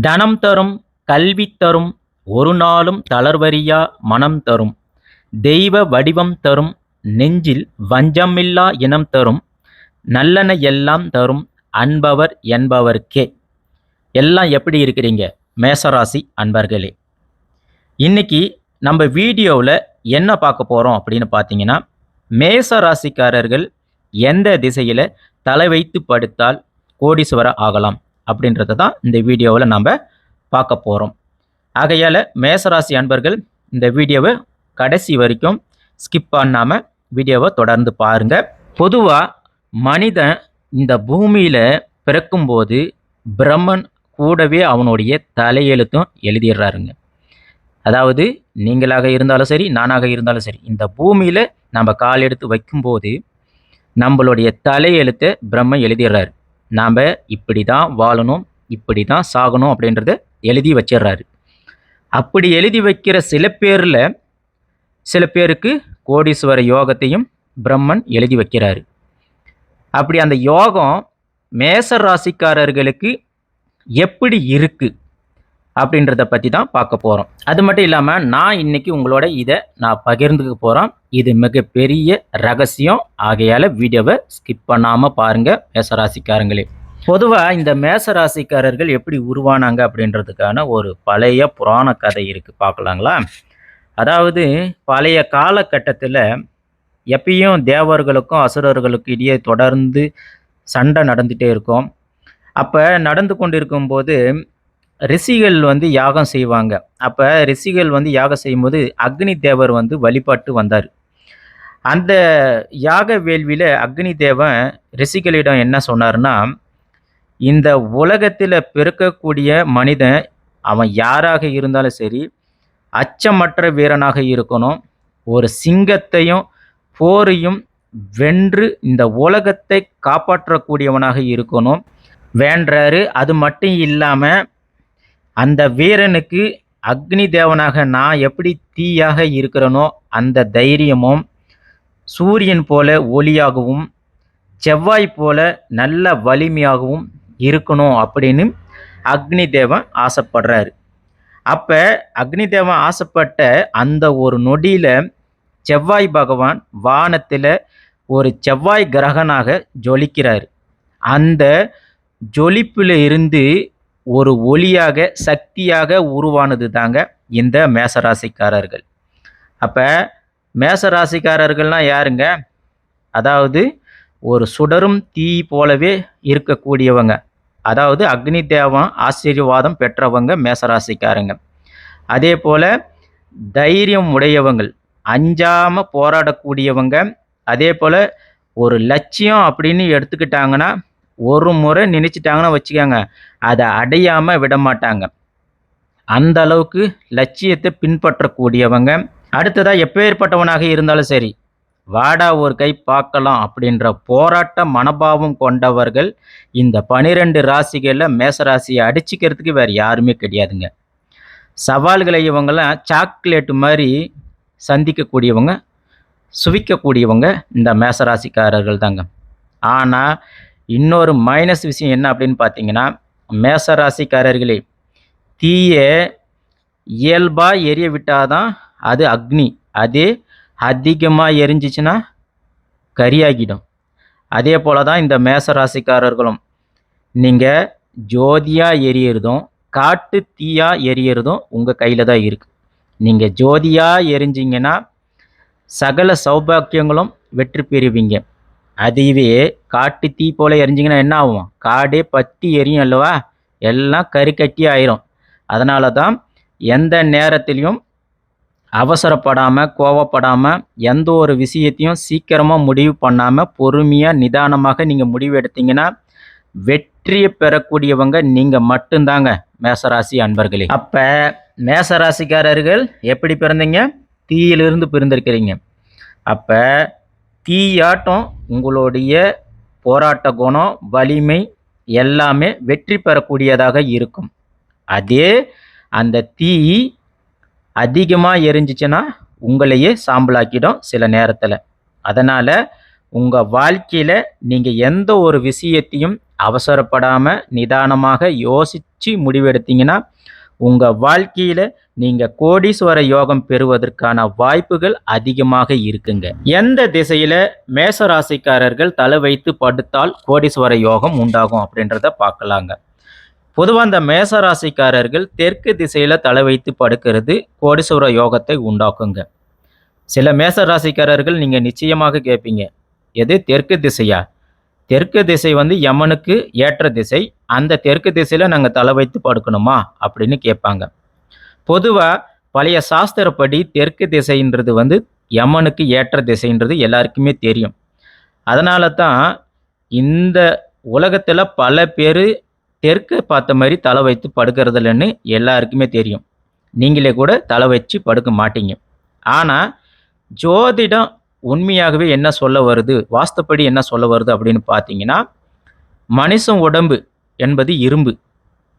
தனம் தரும் கல்வி தரும் ஒரு நாளும் தளர்வறியா மனம் தரும். தெய்வ வடிவம் தரும் நெஞ்சில் வஞ்சமில்லா இனம் தரும். நல்லன எல்லாம் தரும் அன்பவர் என்பவர்க்கே. எல்லாம் எப்படி இருக்கிறீங்க? மேசராசி அன்பர்களே. இன்னைக்கு நம்ம வீடியோவில் என்ன பார்க்க போகிறோம் அப்படின்னு பார்த்தீங்கன்னா மேச ராசிக்காரர்கள் எந்த திசையில் தலை வைத்து படுத்தால் கோடீஸ்வரர் ஆகலாம். அப்படின்றத தான் இந்த வீடியோவில் நம்ம பார்க்க போகிறோம் ஆகையால் மேசராசி அன்பர்கள் இந்த வீடியோவை கடைசி வரைக்கும் ஸ்கிப் பண்ணாமல் வீடியோவை தொடர்ந்து பாருங்கள் பொதுவாக மனிதன் இந்த பூமியில் பிறக்கும்போது பிரம்மன் கூடவே அவனுடைய தலையெழுத்தும் எழுதிடுறாருங்க. அதாவது நீங்களாக இருந்தாலும் சரி நானாக இருந்தாலும் சரி இந்த பூமியில் நம்ம கால் எடுத்து வைக்கும்போது நம்மளுடைய தலையெழுத்தை பிரம்மன் எழுதிடுறாரு. நாம் இப்படி தான் வாழணும் இப்படி தான் சாகணும் அப்படின்றத எழுதி வச்சிடுறாரு. அப்படி எழுதி வைக்கிற சில பேரில் சில பேருக்கு கோடீஸ்வர யோகத்தையும் பிரம்மன் எழுதி வைக்கிறாரு. அப்படி அந்த யோகம் மேச ராசிக்காரர்களுக்கு எப்படி இருக்குது அப்படின்றத பற்றி தான் பார்க்க போகிறோம் அது மட்டும் இல்லாமல் நான் இன்னைக்கு உங்களோட இதை நான் பகிர்ந்துக்க போகிறோம் இது மிகப்பெரிய ரகசியம். ஆகையால் வீடியோவை ஸ்கிப் பண்ணாமல் பாருங்கள் மேசராசிக்காரங்களே. பொதுவாக இந்த மேசராசிக்காரர்கள் எப்படி உருவானாங்க அப்படின்றதுக்கான ஒரு பழைய புராண கதை இருக்குது பார்க்கலாங்களா? அதாவது பழைய காலகட்டத்தில் எப்பயும் தேவர்களுக்கும் அசுரர்களுக்கும் இடையே தொடர்ந்து சண்டை நடந்துகிட்டே இருக்கும். அப்போ நடந்து கொண்டு இருக்கும்போது ரிஷிகள் வந்து யாகம் செய்வாங்க. அப்போ ரிஷிகள் வந்து யாகம் செய்யும்போது அக்னி தேவர் வந்து வழிபாட்டு வந்தார். அந்த யாக வேள்வியில் அக்னி தேவன் ரிஷிகளிடம் என்ன சொன்னார்னா இந்த உலகத்தில் பிறக்கக்கூடிய மனிதன் அவன் யாராக இருந்தாலும் சரி அச்சமற்ற வீரனாக இருக்கணும். ஒரு சிங்கத்தையும் போரையும் வென்று இந்த உலகத்தை காப்பாற்றக்கூடியவனாக இருக்கணும். வேண்டாரு அது மட்டும் இல்லாமல் அந்த வீரனுக்கு அக்னி தேவனாக நான் எப்படி தீயாக இருக்கிறனோ அந்த தைரியமும் சூரியன் போல ஒளியாகவும் செவ்வாய் போல நல்ல வலிமையாகவும் இருக்கணும் அப்படின்னு அக்னி தேவன் ஆசைப்படுறாரு. அப்போ அக்னி தேவன் ஆசைப்பட்ட அந்த ஒரு நொடியில் செவ்வாய் பகவான் வானத்தில் ஒரு செவ்வாய் கிரகனாக ஜொலிக்கிறார். அந்த ஜொலிப்பில் இருந்து ஒரு ஒளியாக சக்தியாக உருவானது தாங்க இந்த மேசராசிக்காரர்கள். அப்போ மேசராசிக்காரர்கள்னால் யாருங்க? அதாவது ஒரு சுடரும் தீ போலவே இருக்கக்கூடியவங்க. அதாவது அக்னி தேவம் ஆசீர்வாதம் பெற்றவங்க மேசராசிக்காரங்க. அதே போல் தைரியம் உடையவங்கள் அஞ்சாமல் போராடக்கூடியவங்க அதே போல் ஒரு லட்சியம் அப்படின்னு எடுத்துக்கிட்டாங்கன்னா ஒரு முறை நினச்சிட்டாங்கன்னா வச்சுக்கோங்க அதை அடையாமல் விட மாட்டாங்க. அந்த அளவுக்கு லட்சியத்தை பின்பற்றக்கூடியவங்க. அடுத்ததாக எப்பேற்பட்டவனாக இருந்தாலும் சரி வாடா ஒரு கை பார்க்கலாம் அப்படின்ற போராட்ட மனபாவம் கொண்டவர்கள் இந்த பனிரெண்டு ராசிகளில் மேசராசியை அடிச்சுக்கிறதுக்கு வேறு யாருமே கிடையாதுங்க. சவால்களை இவங்கெல்லாம் சாக்லேட்டு மாதிரி சந்திக்கக்கூடியவங்க சுவிக்கக்கூடியவங்க இந்த மேசராசிக்காரர்கள் தாங்க. ஆனால் இன்னொரு மைனஸ் விஷயம் என்ன அப்படின்னு பார்த்தீங்கன்னா மேசராசிக்காரர்களே தீய இயல்பாக எரிய விட்டாதான் அது அக்னி. அது அதிகமாக எரிஞ்சிச்சுன்னா கரியாகிடும். அதே போல் தான் இந்த மேச ராசிக்காரர்களும் நீங்கள் ஜோதியாக எரியறதும் காட்டு தீயாக எரியறதும் உங்கள் கையில் தான் இருக்குது நீங்கள் ஜோதியாக எரிஞ்சிங்கன்னா சகல சௌபாக்கியங்களும் வெற்றி பெறுவீங்க. அதுவே காட்டு தீ போல் எரிஞ்சிங்கன்னா என்ன ஆகும்? காடே பத்தி எரியும் அல்லவா? எல்லாம் கறி ஆயிரும். அதனால தான் எந்த நேரத்திலையும் அவசரப்படாமல் கோவப்படாமல் எந்த ஒரு விஷயத்தையும் சீக்கிரமாக முடிவு பண்ணாமல் பொறுமையாக நிதானமாக நீங்கள் முடிவு எடுத்தீங்கன்னா வெற்றியை பெறக்கூடியவங்க நீங்கள் மட்டும்தாங்க மேசராசி அன்பர்களே. அப்போ மேசராசிக்காரர்கள் எப்படி பிறந்தீங்க? தீயிலிருந்து பிறந்திருக்கிறீங்க அப்போ தீயாட்டம் உங்களுடைய போராட்ட குணம் வலிமை எல்லாமே வெற்றி பெறக்கூடியதாக இருக்கும். அதே அந்த தீ அதிகமாக எரிஞ்சிச்சுன்னா உங்களையே சாம்பலாக்கிடும் சில நேரத்தில். அதனால் உங்கள் வாழ்க்கையில் நீங்கள் எந்த ஒரு விஷயத்தையும் அவசரப்படாமல் நிதானமாக யோசித்து முடிவெடுத்தீங்கன்னா உங்கள் வாழ்க்கையில் நீங்கள் கோடீஸ்வர யோகம் பெறுவதற்கான வாய்ப்புகள் அதிகமாக இருக்குங்க. எந்த திசையில் மேச ராசிக்காரர்கள் தலை வைத்து படுத்தால் கோடீஸ்வர யோகம் உண்டாகும் அப்படின்றத பார்க்கலாங்க. பொதுவாக அந்த மேச ராசிக்காரர்கள் தெற்கு திசையில் தலை வைத்து படுக்கிறது கோடீஸ்வர யோகத்தை உண்டாக்குங்க. சில மேச ராசிக்காரர்கள் நீங்கள் நிச்சயமாக கேட்பீங்க எது தெற்கு திசையா? தெற்கு திசை வந்து யமனுக்கு ஏற்ற திசை அந்த தெற்கு திசையில் நாங்கள் தலை வைத்து படுக்கணுமா? அப்படின்னு கேட்பாங்க. பொதுவாக பழைய சாஸ்திரப்படி தெற்கு திசைன்றது வந்து யமனுக்கு ஏற்ற திசைன்றது எல்லாருக்குமே தெரியும். அதனால தான் இந்த உலகத்தில் பல பேர் தெற்கு பார்த்த மாதிரி தலை வைத்து படுக்கிறதில்லன்னு எல்லாருக்குமே தெரியும். நீங்களே கூட தலை வச்சு படுக்க மாட்டீங்க. ஆனால் ஜோதிடம் உண்மையாகவே என்ன சொல்ல வருது? வாஸ்தப்படி என்ன சொல்ல வருது அப்படின்னு பார்த்தீங்கன்னா மனுஷன் உடம்பு என்பது இரும்பு.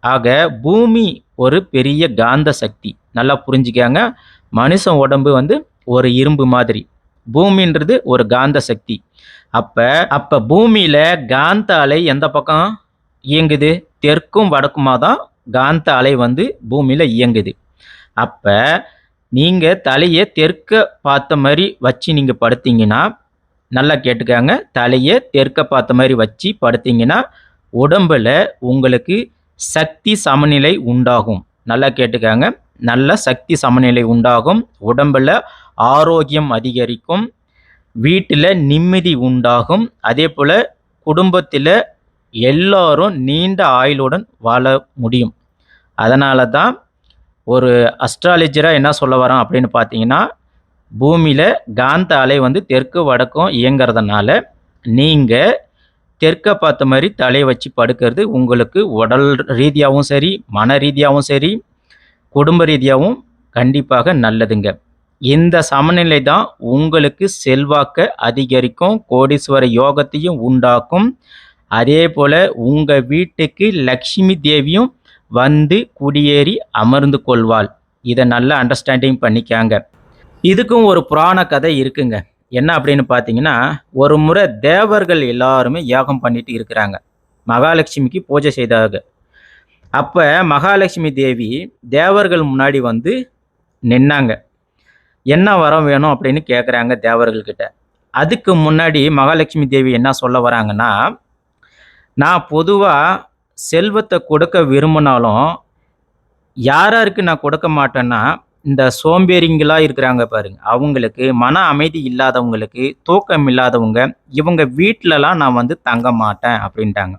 ஆக பூமி ஒரு பெரிய காந்த சக்தி. நல்லா புரிஞ்சுக்காங்க. மனுஷன் உடம்பு வந்து ஒரு இரும்பு மாதிரி. பூமின்றது ஒரு காந்த சக்தி. அப்போ அப்போ பூமியில் காந்த அலை எந்த பக்கம் இயங்குது? தெற்கும் வடக்குமா தான் காந்த அலை வந்து பூமியில் இயங்குது. அப்போ நீங்கள் தலையை தெற்க பார்த்த மாதிரி வச்சு நீங்கள் படுத்தீங்கன்னா நல்லா கேட்டுக்காங்க. தலையை தெற்க பார்த்த மாதிரி வச்சு படுத்தீங்கன்னா உடம்பில் உங்களுக்கு சக்தி சமநிலை உண்டாகும். நல்லா கேட்டுக்காங்க. நல்ல சக்தி சமநிலை உண்டாகும். உடம்பில் ஆரோக்கியம் அதிகரிக்கும். வீட்டில் நிம்மதி உண்டாகும். அதே போல் குடும்பத்தில் எல்லாரும் நீண்ட ஆயுளுடன் வாழ முடியும். அதனால தான் ஒரு அஸ்ட்ராலஜராக என்ன சொல்ல வரோம் அப்படின்னு பார்த்தீங்கன்னா பூமியில் காந்த அலை வந்து தெற்கு வடக்கும் இயங்கிறதுனால நீங்கள் தெற்க பார்த்த மாதிரி தலையை வச்சு படுக்கிறது உங்களுக்கு உடல் ரீதியாகவும் சரி மன ரீதியாகவும் சரி குடும்ப ரீதியாகவும் கண்டிப்பாக நல்லதுங்க. இந்த சமநிலை தான் உங்களுக்கு செல்வாக்க அதிகரிக்கும் கோடீஸ்வர யோகத்தையும் உண்டாக்கும். அதே போல் உங்கள் வீட்டுக்கு லக்ஷ்மி தேவியும் வந்து குடியேறி அமர்ந்து கொள்வாள். இதை நல்லா அண்டர்ஸ்டாண்டிங் பண்ணிக்காங்க. இதுக்கும் ஒரு புராண கதை இருக்குங்க. என்ன அப்படின்னு பார்த்தீங்கன்னா ஒரு முறை தேவர்கள் எல்லாருமே யாகம் பண்ணிட்டு இருக்கிறாங்க. மகாலட்சுமிக்கு பூஜை செய்தாங்க அப்போ மகாலட்சுமி தேவி தேவர்கள் முன்னாடி வந்து நின்னாங்க. என்ன வரம் வேணும் அப்படின்னு கேட்குறாங்க தேவர்கள்கிட்ட. அதுக்கு முன்னாடி மகாலட்சுமி தேவி என்ன சொல்ல வராங்கன்னா நான் பொதுவாக செல்வத்தை கொடுக்க விரும்பினாலும் யாராருக்கு நான் கொடுக்க மாட்டேன்னா இந்த சோம்பேறிங்களா இருக்கிறாங்க பாருங்க. அவங்களுக்கு மன அமைதி இல்லாதவங்களுக்கு தூக்கம் இல்லாதவங்க இவங்க வீட்டிலலாம் நான் வந்து தங்க மாட்டேன் அப்படின்ட்டாங்க.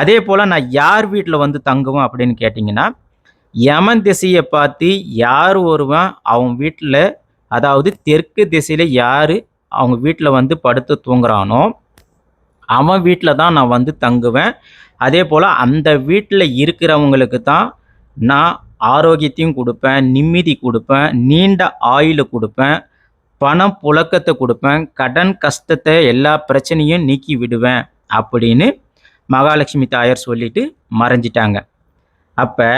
அதே போல் நான் யார் வீட்டில் வந்து தங்குவேன் அப்படின்னு கேட்டிங்கன்னா யமன் திசையை பார்த்து யார் ஒருவன் அவங்க வீட்டில் அதாவது தெற்கு திசையில் யார் அவங்க வீட்டில் வந்து படுத்து தூங்குறானோ அவன் வீட்டில் தான் நான் வந்து தங்குவேன். அதே போல் அந்த வீட்டில் இருக்கிறவங்களுக்கு தான் நான் ஆரோக்கியத்தையும் கொடுப்பேன் நிம்மதி கொடுப்பேன் நீண்ட ஆயுளை கொடுப்பேன் பணம் புழக்கத்தை கொடுப்பேன் கடன் கஷ்டத்தை எல்லா பிரச்சனையும் நீக்கி விடுவேன் அப்படின்னு மகாலட்சுமி தாயார் சொல்லிட்டு மறைஞ்சிட்டாங்க. அப்போ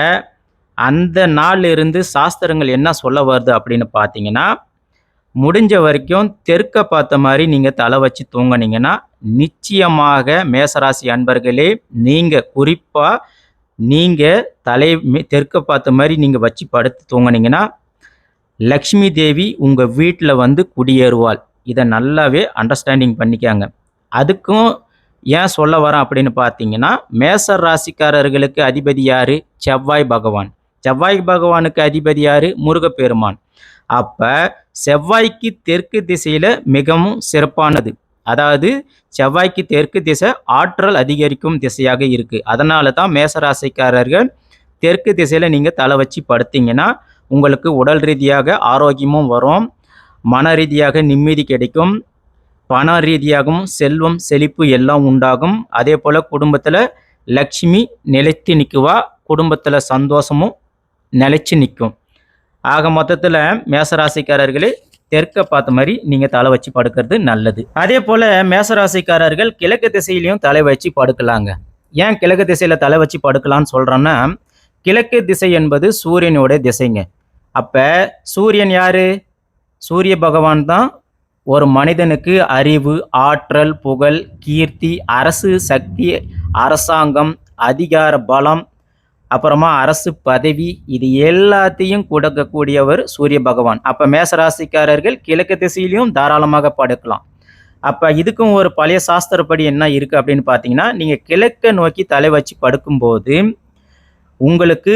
அந்த நாள்ல இருந்து சாஸ்திரங்கள் என்ன சொல்ல வருது அப்படின்னு பார்த்தீங்கன்னா முடிஞ்ச வரைக்கும் தெற்க பார்த்த மாதிரி நீங்கள் தலை வச்சு தூங்குனீங்கன்னா நிச்சயமாக மேசராசி அன்பர்களே நீங்கள் குறிப்பாக நீங்கள் தலை மே- தெற்க பார்த்த மாதிரி நீங்கள் வச்சு படுத்து தூங்கினீங்கன்னா லக்ஷ்மி தேவி உங்கள் வீட்டில் வந்து குடியேறுவாள். இதை நல்லாவே அண்டர்ஸ்டாண்டிங் பண்ணிக்காங்க. அதுக்கும் ஏன் சொல்ல வரேன் அப்படின்னு பார்த்தீங்கன்னா மேச ராசிக்காரர்களுக்கு அதிபதி யார்? செவ்வாய் பகவான். செவ்வாய் பகவானுக்கு அதிபதி யார்? முருகப்பெருமான். அப்போ செவ்வாய்க்கு தெற்கு திசையில் மிகவும் சிறப்பானது. அதாவது செவ்வாய்க்கு தெற்கு திசை ஆற்றல் அதிகரிக்கும் திசையாக இருக்குது அதனால தான் மேசராசிக்காரர்கள் தெற்கு திசையில் நீங்கள் தலை வச்சு படுத்தீங்கன்னா உங்களுக்கு உடல் ரீதியாக ஆரோக்கியமும் வரும். மன ரீதியாக நிம்மதி கிடைக்கும். பண ரீதியாகவும் செல்வம் செழிப்பு எல்லாம் உண்டாகும். அதே போல் குடும்பத்தில் லக்ஷ்மி நிலைத்து நிற்குவா குடும்பத்தில் சந்தோஷமும் நிலைச்சு நிற்கும். ஆக மொத்தத்தில் மேசராசிக்காரர்களே தெற்க பார்த்த மாதிரி நீங்கள் தலை வச்சு படுக்கிறது நல்லது. அதே போல் மேசராசிக்காரர்கள் கிழக்கு திசையிலையும் தலை வச்சு படுக்கலாங்க. ஏன் கிழக்கு திசையில் தலை வச்சு படுக்கலாம்னு சொல்கிறோன்னா கிழக்கு திசை என்பது சூரியனோட திசைங்க. அப்போ சூரியன் யாரு? சூரிய பகவான் தான் ஒரு மனிதனுக்கு அறிவு ஆற்றல் புகழ் கீர்த்தி அரசு சக்தி அரசாங்கம் அதிகார பலம் அப்புறமா அரசு பதவி இது எல்லாத்தையும் கொடுக்கக்கூடியவர் சூரிய பகவான். அப்போ மேசராசிக்காரர்கள் கிழக்கு திசையிலையும் தாராளமாக படுக்கலாம். அப்போ இதுக்கும் ஒரு பழைய சாஸ்திரப்படி என்ன இருக்குது அப்படின்னு பார்த்தீங்கன்னா நீங்கள் கிழக்கை நோக்கி தலை வச்சு படுக்கும்போது உங்களுக்கு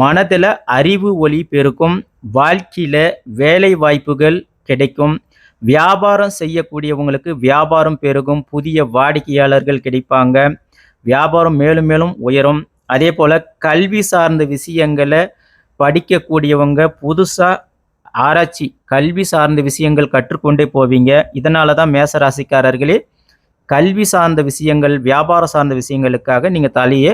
மனதில் அறிவு ஒளி பெருக்கும் வாழ்க்கையில் வேலை வாய்ப்புகள் கிடைக்கும் வியாபாரம் செய்யக்கூடியவங்களுக்கு வியாபாரம் பெருகும் புதிய வாடிக்கையாளர்கள் கிடைப்பாங்க வியாபாரம் மேலும் மேலும் உயரும் அதே போல் கல்வி சார்ந்த விஷயங்களை படிக்கக்கூடியவங்க புதுசாக ஆராய்ச்சி கல்வி சார்ந்த விஷயங்கள் கற்றுக்கொண்டே போவீங்க. இதனால தான் மேசராசிக்காரர்களே கல்வி சார்ந்த விஷயங்கள் வியாபாரம் சார்ந்த விஷயங்களுக்காக நீங்கள் தலையை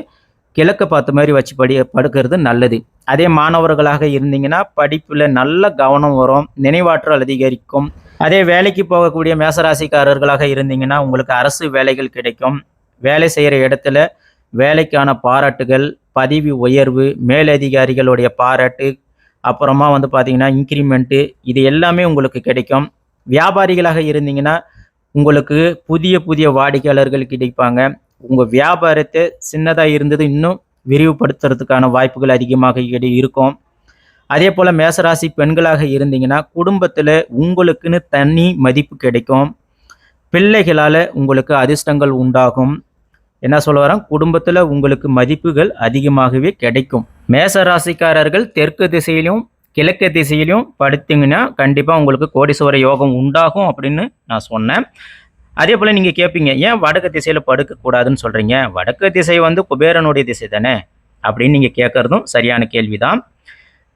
கிழக்க பார்த்த மாதிரி வச்சு படி படுக்கிறது நல்லது. அதே மாணவர்களாக இருந்தீங்கன்னா படிப்பில் நல்ல கவனம் வரும் நினைவாற்றல் அதிகரிக்கும். அதே வேலைக்கு போகக்கூடிய மேசராசிக்காரர்களாக இருந்தீங்கன்னா உங்களுக்கு அரசு வேலைகள் கிடைக்கும். வேலை செய்கிற இடத்துல வேலைக்கான பாராட்டுகள் பதவி உயர்வு மேலதிகாரிகளுடைய பாராட்டு அப்புறமா வந்து பார்த்திங்கன்னா இன்க்ரிமெண்ட்டு இது எல்லாமே உங்களுக்கு கிடைக்கும். வியாபாரிகளாக இருந்தீங்கன்னா உங்களுக்கு புதிய புதிய வாடிக்கையாளர்கள் கிடைப்பாங்க. உங்கள் வியாபாரத்தை சின்னதாக இருந்தது இன்னும் விரிவுபடுத்துறதுக்கான வாய்ப்புகள் அதிகமாக இருக்கும். அதே போல் மேசராசி பெண்களாக இருந்தீங்கன்னா குடும்பத்தில் உங்களுக்குன்னு தனி மதிப்பு கிடைக்கும். பிள்ளைகளால் உங்களுக்கு அதிர்ஷ்டங்கள் உண்டாகும். என்ன சொல்ல வரேன் குடும்பத்தில் உங்களுக்கு மதிப்புகள் அதிகமாகவே கிடைக்கும். மேச ராசிக்காரர்கள் தெற்கு திசையிலும் கிழக்கு திசையிலும் படுத்தீங்கன்னா கண்டிப்பாக உங்களுக்கு கோடீஸ்வர யோகம் உண்டாகும் அப்படின்னு நான் சொன்னேன். அதே போல் நீங்கள் கேட்பீங்க ஏன் வடக்கு திசையில் படுக்கக்கூடாதுன்னு சொல்கிறீங்க வடக்கு திசை வந்து குபேரனுடைய திசை தானே? அப்படின்னு நீங்கள் கேட்குறதும் சரியான கேள்வி தான்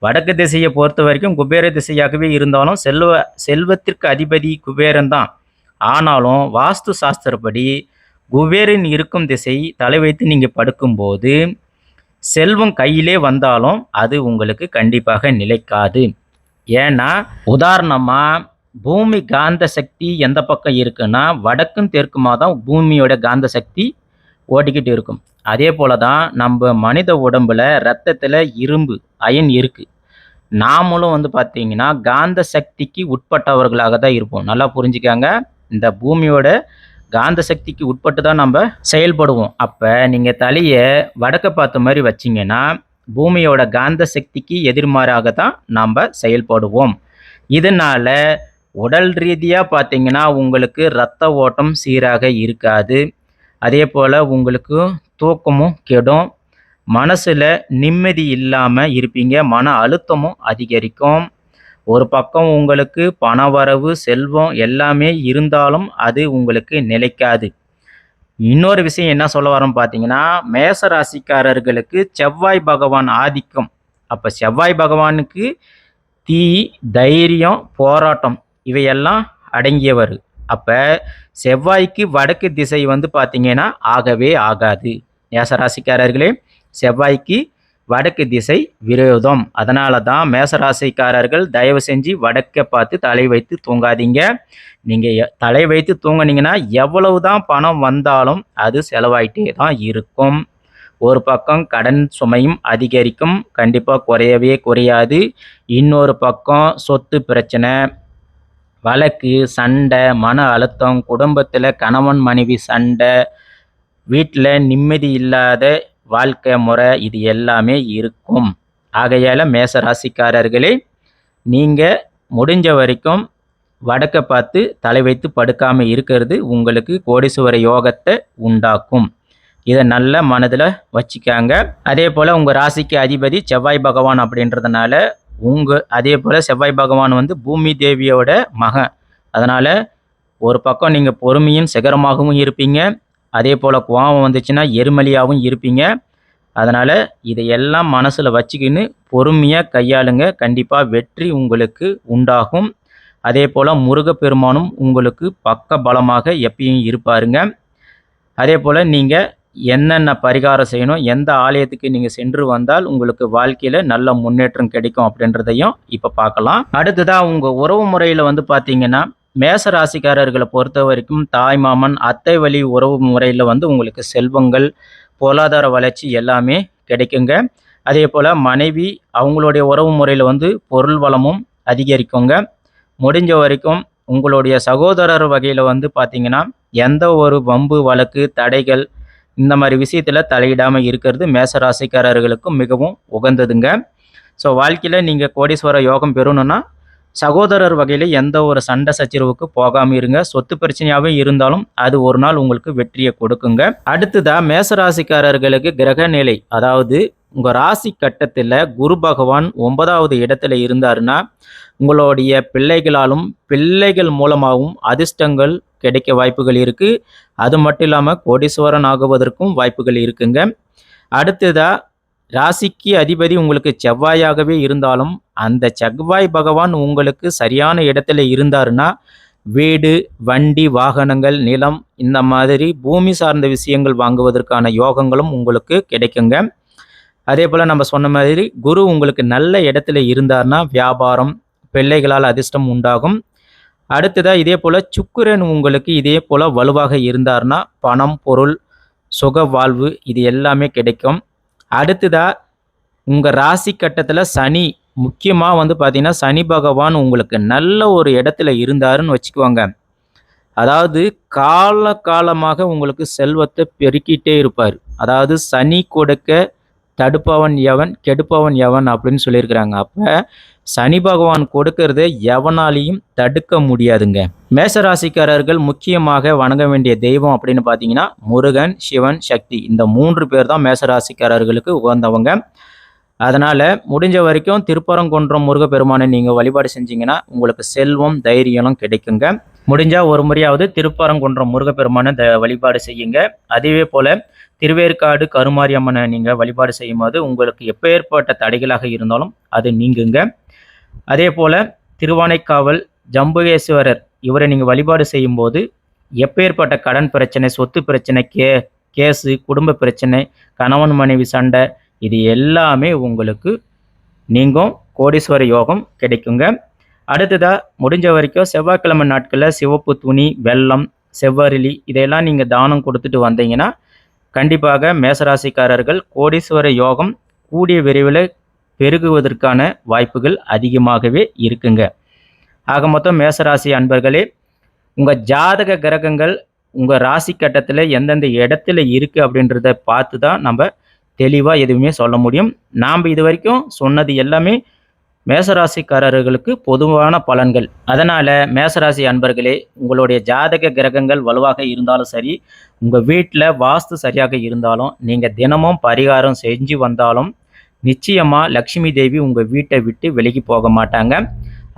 வடக்கு திசையை பொறுத்த வரைக்கும் குபேர திசையாகவே இருந்தாலும் செல்வ செல்வத்திற்கு அதிபதி குபேரன் தான். ஆனாலும் வாஸ்து சாஸ்திரப்படி குபேரன் இருக்கும் திசை தலை வைத்து நீங்கள் படுக்கும்போது செல்வம் கையிலே வந்தாலும் அது உங்களுக்கு கண்டிப்பாக நிலைக்காது. ஏன்னா உதாரணமாக பூமி காந்த சக்தி எந்த பக்கம் இருக்குன்னா வடக்கும் தெற்குமாக தான் பூமியோட காந்த சக்தி ஓட்டிக்கிட்டு இருக்கும். அதே போல தான் நம்ம மனித உடம்பில் ரத்தத்தில் இரும்பு அயன் இருக்குது நாமளும் வந்து பார்த்தீங்கன்னா காந்த சக்திக்கு உட்பட்டவர்களாக தான் இருப்போம். நல்லா புரிஞ்சுக்காங்க. இந்த பூமியோட காந்த சக்திக்கு உட்பட்டு தான் நம்ம செயல்படுவோம். அப்போ நீங்கள் தலையை வடக்க பார்த்த மாதிரி வச்சிங்கன்னா பூமியோட காந்த சக்திக்கு எதிர்மாறாக தான் நாம் செயல்படுவோம். இதனால் உடல் ரீதியாக பார்த்தீங்கன்னா உங்களுக்கு இரத்த ஓட்டம் சீராக இருக்காது. அதே போல் உங்களுக்கு தூக்கமும் கெடும். மனசில் நிம்மதி இல்லாமல் இருப்பீங்க. மன அழுத்தமும் அதிகரிக்கும். ஒரு பக்கம் உங்களுக்கு பணவரவு செல்வம் எல்லாமே இருந்தாலும் அது உங்களுக்கு நிலைக்காது. இன்னொரு விஷயம் என்ன சொல்ல வரோம் பார்த்தீங்கன்னா மேச ராசிக்காரர்களுக்கு செவ்வாய் பகவான் ஆதிக்கம். அப்போ செவ்வாய் பகவானுக்கு தீ தைரியம் போராட்டம் இவையெல்லாம் அடங்கியவர். அப்போ செவ்வாய்க்கு வடக்கு திசை வந்து பார்த்தீங்கன்னா ஆகவே ஆகாது. மேசராசிக்காரர்களே செவ்வாய்க்கு வடக்கு திசை விரோதம். அதனால தான் மேசராசிக்காரர்கள் தயவு செஞ்சு வடக்கை பார்த்து தலை வைத்து தூங்காதீங்க. நீங்கள் தலை வைத்து தூங்குனீங்கன்னா எவ்வளவு தான் பணம் வந்தாலும் அது செலவாயிட்டே தான் இருக்கும். ஒரு பக்கம் கடன் சுமையும் அதிகரிக்கும். கண்டிப்பாக குறையவே குறையாது. இன்னொரு பக்கம் சொத்து பிரச்சனை வழக்கு சண்டை மன அழுத்தம் குடும்பத்தில் கணவன் மனைவி சண்டை வீட்டில் நிம்மதி இல்லாத வாழ்க்கை முறை இது எல்லாமே இருக்கும். ஆகையால் மேச ராசிக்காரர்களே நீங்கள் முடிஞ்ச வரைக்கும் வடக்க பார்த்து தலை வைத்து படுக்காமல் இருக்கிறது உங்களுக்கு கோடீஸ்வர யோகத்தை உண்டாக்கும். இதை நல்ல மனதில் வச்சுக்காங்க. அதே போல் உங்கள் ராசிக்கு அதிபதி செவ்வாய் பகவான் அப்படின்றதுனால உங்கள் அதே போல் செவ்வாய் பகவான் வந்து பூமி தேவியோட மகன். அதனால் ஒரு பக்கம் நீங்கள் பொறுமையும் சிகரமாகவும் இருப்பீங்க. அதே போல் கோபம் வந்துச்சுன்னா எருமலியாகவும் இருப்பீங்க. அதனால் இதையெல்லாம் மனசில் வச்சுக்கின்னு பொறுமையாக கையாளுங்க. கண்டிப்பாக வெற்றி உங்களுக்கு உண்டாகும். அதே போல் முருகப்பெருமானும் உங்களுக்கு பக்க பலமாக எப்பயும் இருப்பாருங்க. அதே போல் நீங்கள் என்னென்ன பரிகாரம் செய்யணும் எந்த ஆலயத்துக்கு நீங்கள் சென்று வந்தால் உங்களுக்கு வாழ்க்கையில் நல்ல முன்னேற்றம் கிடைக்கும் அப்படின்றதையும் இப்போ பார்க்கலாம். அடுத்ததாக உங்கள் உறவு முறையில் வந்து பார்த்தீங்கன்னா மேச ராசிக்காரர்களை பொறுத்த வரைக்கும் தாய் மாமன் அத்தை வழி உறவு முறையில் வந்து உங்களுக்கு செல்வங்கள் பொருளாதார வளர்ச்சி எல்லாமே கிடைக்குங்க. அதே போல் மனைவி அவங்களுடைய உறவு முறையில் வந்து பொருள் வளமும் அதிகரிக்குங்க. முடிஞ்ச வரைக்கும் உங்களுடைய சகோதரர் வகையில் வந்து பார்த்தீங்கன்னா எந்த ஒரு வம்பு வழக்கு தடைகள் இந்த மாதிரி விஷயத்தில் தலையிடாமல் இருக்கிறது மேச ராசிக்காரர்களுக்கும் மிகவும் உகந்ததுங்க. ஸோ வாழ்க்கையில் நீங்கள் கோடீஸ்வர யோகம் பெறணுன்னா சகோதரர் வகையில் எந்த ஒரு சண்டை சச்சரவுக்கு போகாமல் இருங்க. சொத்து பிரச்சனையாகவே இருந்தாலும் அது ஒரு நாள் உங்களுக்கு வெற்றியை கொடுக்குங்க. அடுத்ததாக மேசராசிக்காரர்களுக்கு கிரக நிலை. அதாவது உங்கள் ராசி கட்டத்தில் குரு பகவான் ஒன்பதாவது இடத்துல இருந்தாருன்னா உங்களுடைய பிள்ளைகளாலும் பிள்ளைகள் மூலமாகவும் அதிர்ஷ்டங்கள் கிடைக்க வாய்ப்புகள் இருக்குது அது மட்டும் இல்லாமல் கோடீஸ்வரன் ஆகுவதற்கும் வாய்ப்புகள் இருக்குங்க. அடுத்ததாக ராசிக்கு அதிபதி உங்களுக்கு செவ்வாயாகவே இருந்தாலும் அந்த செவ்வாய் பகவான் உங்களுக்கு சரியான இடத்துல இருந்தாருன்னா வீடு வண்டி வாகனங்கள் நிலம் இந்த மாதிரி பூமி சார்ந்த விஷயங்கள் வாங்குவதற்கான யோகங்களும் உங்களுக்கு கிடைக்குங்க. அதே போல் நம்ம சொன்ன மாதிரி குரு உங்களுக்கு நல்ல இடத்துல இருந்தார்னா வியாபாரம் பிள்ளைகளால் அதிர்ஷ்டம் உண்டாகும். அடுத்ததாக இதே போல் சுக்கிரன் உங்களுக்கு இதே போல் வலுவாக இருந்தார்னா பணம் பொருள் சுக வாழ்வு இது எல்லாமே கிடைக்கும். அடுத்ததாக உங்கள் ராசி கட்டத்தில் சனி முக்கியமாக வந்து பார்த்தீங்கன்னா சனி பகவான் உங்களுக்கு நல்ல ஒரு இடத்துல இருந்தாருன்னு வச்சுக்குவாங்க அதாவது கால காலமாக உங்களுக்கு செல்வத்தை பெருக்கிட்டே இருப்பார். அதாவது சனி கொடுக்க தடுப்பவன் எவன் கெடுப்பவன் எவன் அப்படின்னு சொல்லியிருக்கிறாங்க. அப்போ சனி பகவான் கொடுக்கறத எவனாலையும் தடுக்க முடியாதுங்க. மேசராசிக்காரர்கள் முக்கியமாக வணங்க வேண்டிய தெய்வம் அப்படின்னு பார்த்தீங்கன்னா முருகன் சிவன் சக்தி இந்த மூன்று பேர் தான் மேசராசிக்காரர்களுக்கு உகந்தவங்க. அதனால் முடிஞ்ச வரைக்கும் திருப்பரங்குன்றம் முருகப்பெருமானை நீங்கள் வழிபாடு செஞ்சீங்கன்னா உங்களுக்கு செல்வம் தைரியமும் கிடைக்குங்க. முடிஞ்சால் ஒரு முறையாவது திருப்பரங்குன்றம் முருகப்பெருமானை த வழிபாடு செய்யுங்க. அதே போல் திருவேற்காடு கருமாரியம்மனை நீங்கள் வழிபாடு செய்யும்போது உங்களுக்கு எப்பேற்பட்ட தடைகளாக இருந்தாலும் அது நீங்குங்க. அதே போல் திருவானைக்காவல் ஜம்புகேஸ்வரர் இவரை நீங்கள் வழிபாடு செய்யும்போது எப்பேற்பட்ட கடன் பிரச்சனை சொத்து பிரச்சனை கே கேஸு குடும்ப பிரச்சனை கணவன் மனைவி சண்டை இது எல்லாமே உங்களுக்கு நீங்கும். கோடீஸ்வர யோகம் கிடைக்குங்க. அடுத்ததாக முடிஞ்ச வரைக்கும் செவ்வாய்க்கிழமை நாட்களில் சிவப்பு துணி வெள்ளம் செவ்வரிலி இதையெல்லாம் நீங்கள் தானம் கொடுத்துட்டு வந்தீங்கன்னா கண்டிப்பாக மேசராசிக்காரர்கள் கோடீஸ்வர யோகம் கூடிய விரைவில் பெருகுவதற்கான வாய்ப்புகள் அதிகமாகவே இருக்குங்க. ஆக மொத்தம் மேசராசி அன்பர்களே உங்கள் ஜாதக கிரகங்கள் உங்கள் ராசி கட்டத்தில் எந்தெந்த இடத்துல இருக்குது அப்படின்றத பார்த்து தான் நம்ம தெளிவாக எதுவுமே சொல்ல முடியும். நாம் இது வரைக்கும் சொன்னது எல்லாமே மேசராசிக்காரர்களுக்கு பொதுவான பலன்கள். அதனால் மேசராசி அன்பர்களே உங்களுடைய ஜாதக கிரகங்கள் வலுவாக இருந்தாலும் சரி உங்கள் வீட்டில் வாஸ்து சரியாக இருந்தாலும் நீங்கள் தினமும் பரிகாரம் செஞ்சு வந்தாலும் நிச்சயமாக லக்ஷ்மி தேவி உங்கள் வீட்டை விட்டு விலகி போக மாட்டாங்க.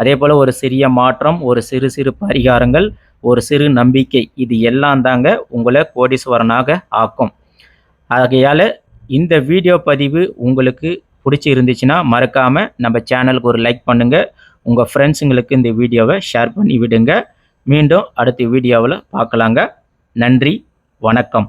அதே போல் ஒரு சிறிய மாற்றம் ஒரு சிறு சிறு பரிகாரங்கள் ஒரு சிறு நம்பிக்கை இது எல்லாம் தாங்க உங்களை கோடீஸ்வரனாக ஆக்கும். ஆகையால் இந்த வீடியோ பதிவு உங்களுக்கு பிடிச்சி இருந்துச்சுன்னா மறக்காமல் நம்ம சேனலுக்கு ஒரு லைக் பண்ணுங்கள் உங்கள் ஃப்ரெண்ட்ஸுங்களுக்கு இந்த வீடியோவை ஷேர் பண்ணி விடுங்க. மீண்டும் அடுத்த வீடியோவில் பார்க்கலாங்க. நன்றி வணக்கம்.